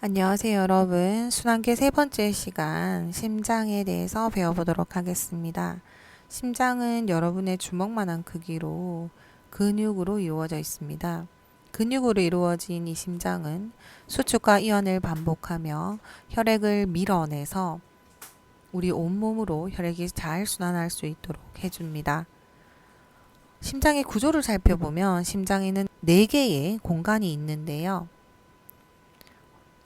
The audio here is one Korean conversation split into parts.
안녕하세요, 여러분. 순환계 세 번째 시간 심장에 대해서 배워보도록 하겠습니다. 심장은 여러분의 주먹만한 크기로 근육으로 이루어져 있습니다. 근육으로 이루어진 이 심장은 수축과 이완을 반복하며 혈액을 밀어내서 우리 온몸으로 혈액이 잘 순환할 수 있도록 해줍니다. 심장의 구조를 살펴보면 심장에는 4개의 공간이 있는데요.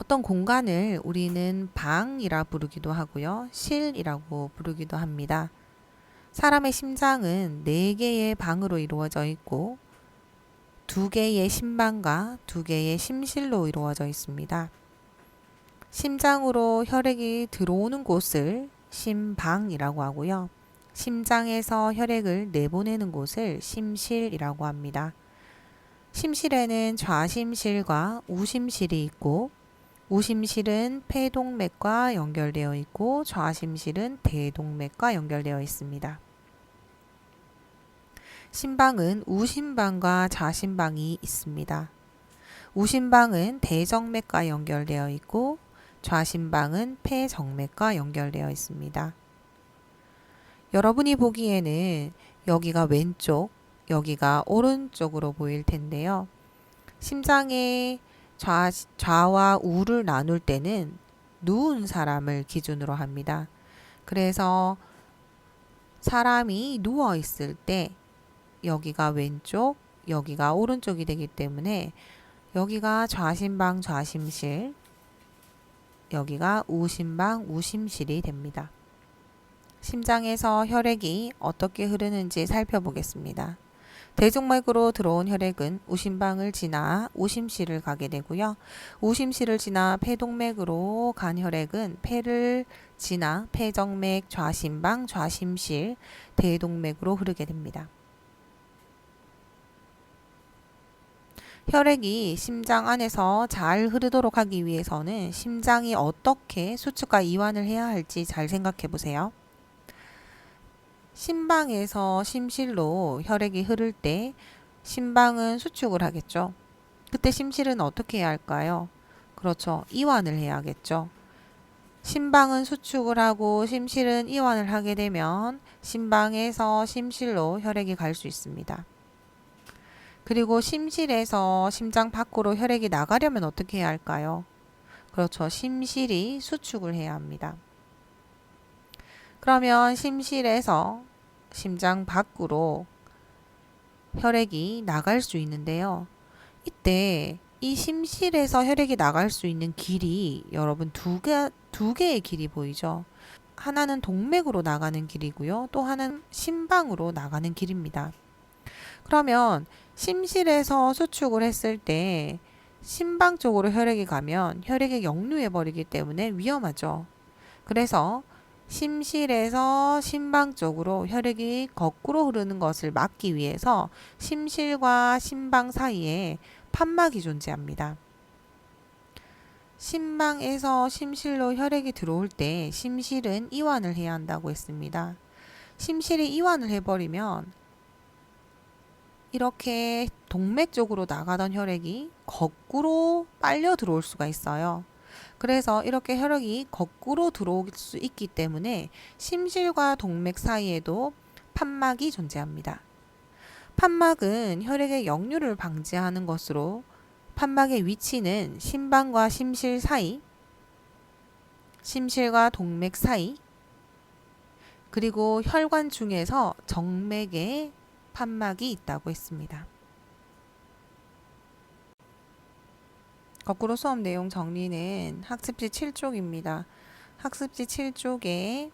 어떤 공간을 우리는 방이라 부르기도 하고요. 실이라고 부르기도 합니다. 사람의 심장은 네 개의 방으로 이루어져 있고 두 개의 심방과 두 개의 심실로 이루어져 있습니다. 심장으로 혈액이 들어오는 곳을 심방이라고 하고요. 심장에서 혈액을 내보내는 곳을 심실이라고 합니다. 심실에는 좌심실과 우심실이 있고 우심실은 폐동맥과 연결되어 있고 좌심실은 대동맥과 연결되어 있습니다. 심방은 우심방과 좌심방이 있습니다. 우심방은 대정맥과 연결되어 있고 좌심방은 폐정맥과 연결되어 있습니다. 여러분이 보기에는 여기가 왼쪽, 여기가 오른쪽으로 보일 텐데요. 심장의 좌, 좌와 우를 나눌 때는 누운 사람을 기준으로 합니다. 그래서 사람이 누워 있을 때 여기가 왼쪽, 여기가 오른쪽이 되기 때문에 여기가 좌심방 좌심실, 여기가 우심방 우심실이 됩니다. 심장에서 혈액이 어떻게 흐르는지 살펴보겠습니다. 대동맥으로 들어온 혈액은 우심방을 지나 우심실을 가게 되고요. 우심실을 지나 폐동맥으로 간 혈액은 폐를 지나 폐정맥, 좌심방, 좌심실, 대동맥으로 흐르게 됩니다. 혈액이 심장 안에서 잘 흐르도록 하기 위해서는 심장이 어떻게 수축과 이완을 해야 할지 잘 생각해 보세요. 심방에서 심실로 혈액이 흐를 때 심방은 수축을 하겠죠. 그때 심실은 어떻게 해야 할까요? 그렇죠. 이완을 해야겠죠. 심방은 수축을 하고 심실은 이완을 하게 되면 심방에서 심실로 혈액이 갈 수 있습니다. 그리고 심실에서 심장 밖으로 혈액이 나가려면 어떻게 해야 할까요? 그렇죠. 심실이 수축을 해야 합니다. 그러면 심실에서 심장 밖으로 혈액이 나갈 수 있는데요. 이때 이 심실에서 혈액이 나갈 수 있는 길이 여러분 두 개, 두 개의 길이 보이죠? 하나는 동맥으로 나가는 길이고요. 또 하나는 심방으로 나가는 길입니다. 그러면 심실에서 수축을 했을 때 심방 쪽으로 혈액이 가면 혈액이 역류해 버리기 때문에 위험하죠. 그래서 심실에서 심방 쪽으로 혈액이 거꾸로 흐르는 것을 막기 위해서 심실과 심방 사이에 판막이 존재합니다. 심방에서 심실로 혈액이 들어올 때 심실은 이완을 해야 한다고 했습니다. 심실이 이완을 해버리면 이렇게 동맥 쪽으로 나가던 혈액이 거꾸로 빨려 들어올 수가 있어요. 그래서 이렇게 혈액이 거꾸로 들어올 수 있기 때문에 심실과 동맥 사이에도 판막이 존재합니다. 판막은 혈액의 역류를 방지하는 것으로 판막의 위치는 심방과 심실 사이, 심실과 동맥 사이, 그리고 혈관 중에서 정맥에 판막이 있다고 했습니다. 거꾸로 수업 내용 정리는 학습지 7쪽입니다. 학습지 7쪽에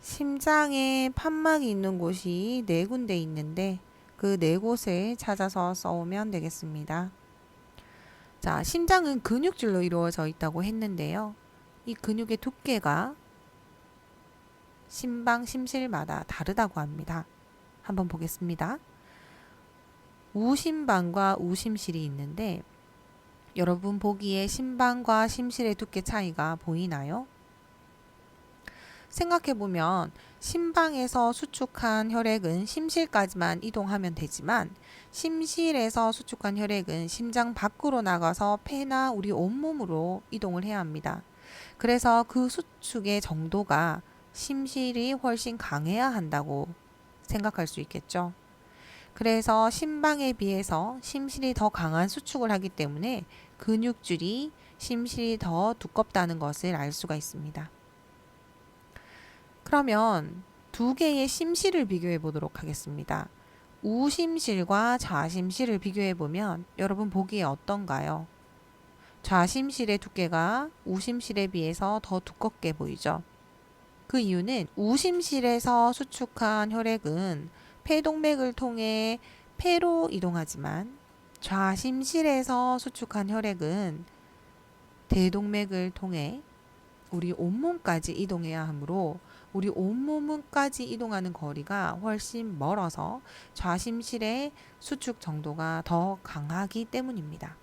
심장에 판막이 있는 곳이 네 군데 있는데 그 네 곳을 찾아서 써오면 되겠습니다. 자, 심장은 근육질로 이루어져 있다고 했는데요. 이 근육의 두께가 심방, 심실마다 다르다고 합니다. 한번 보겠습니다. 우심방과 우심실이 있는데 여러분 보기에 심방과 심실의 두께 차이가 보이나요? 생각해 보면 심방에서 수축한 혈액은 심실까지만 이동하면 되지만 심실에서 수축한 혈액은 심장 밖으로 나가서 폐나 우리 온몸으로 이동을 해야 합니다. 그래서 그 수축의 정도가 심실이 훨씬 강해야 한다고 생각할 수 있겠죠. 그래서 심방에 비해서 심실이 더 강한 수축을 하기 때문에 근육줄이 심실이 더 두껍다는 것을 알 수가 있습니다. 그러면 두 개의 심실을 비교해 보도록 하겠습니다. 우심실과 좌심실을 비교해 보면 여러분 보기에 어떤가요? 좌심실의 두께가 우심실에 비해서 더 두껍게 보이죠. 그 이유는 우심실에서 수축한 혈액은 폐동맥을 통해 폐로 이동하지만 좌심실에서 수축한 혈액은 대동맥을 통해 우리 온몸까지 이동해야 하므로 우리 온몸까지 이동하는 거리가 훨씬 멀어서 좌심실의 수축 정도가 더 강하기 때문입니다.